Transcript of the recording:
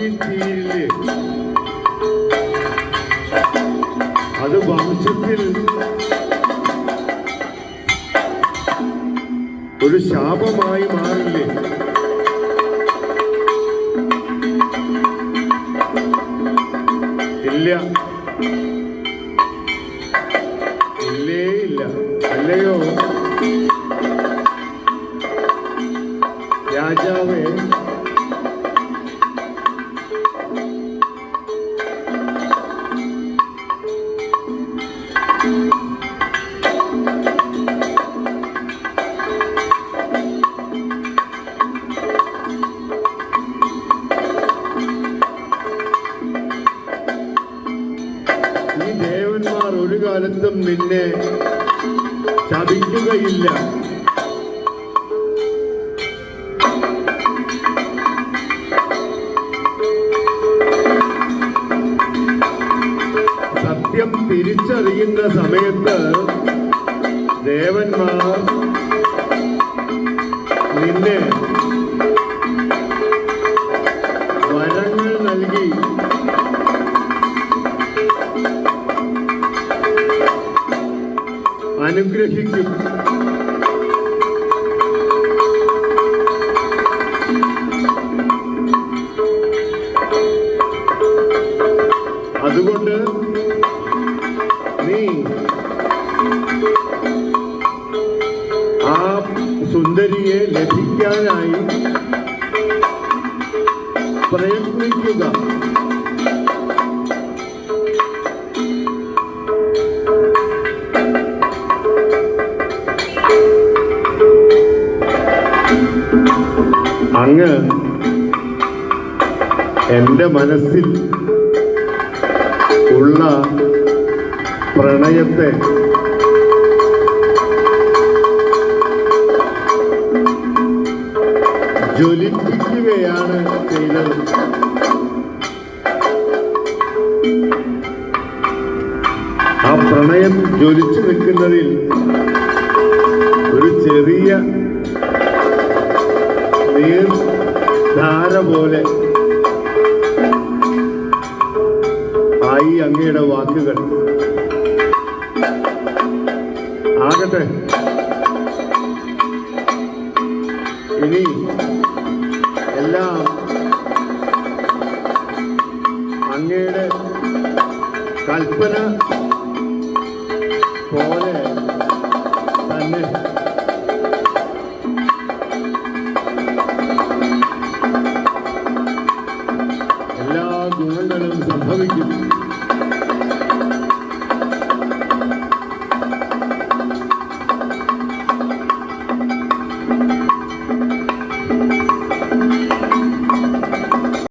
ഉണ്ടായിത്തീരില്ലേ അത് വംശത്തിൽ ഒരു ശാപമായി മാറില്ലേ ഇല്ല. ഇല്ലേ ഇല്ല. അല്ലയോ? രാജാവേ കാലത്തും നിന്നെ ശപിക്കുകയില്ല സത്യം തിരിച്ചറിയുന്ന സമയത്ത് ദേവന്മാർ നിന്നെ വരങ്ങൾ നൽകി അനുഗ്രഹിക്കും. അതുകൊണ്ട് നീ ആ സുന്ദരിയെ ലഭിക്കാനായി പ്രയത്നിക്കുക. അങ്ങ് എന്റെ മനസ്സിൽ ഉള്ള പ്രണയത്തെ ജ്വലിപ്പിക്കുകയാണ് ചെയ്തത്. ആ പ്രണയം ജ്വലിച്ചു നിൽക്കുന്നതിൽ ആയി അങ്ങയുടെ വാക്കുകൾ. ആകട്ടെ. ഇനി എല്ലാം അങ്ങയുടെ കൽപ്പന പോലെ সবাইকে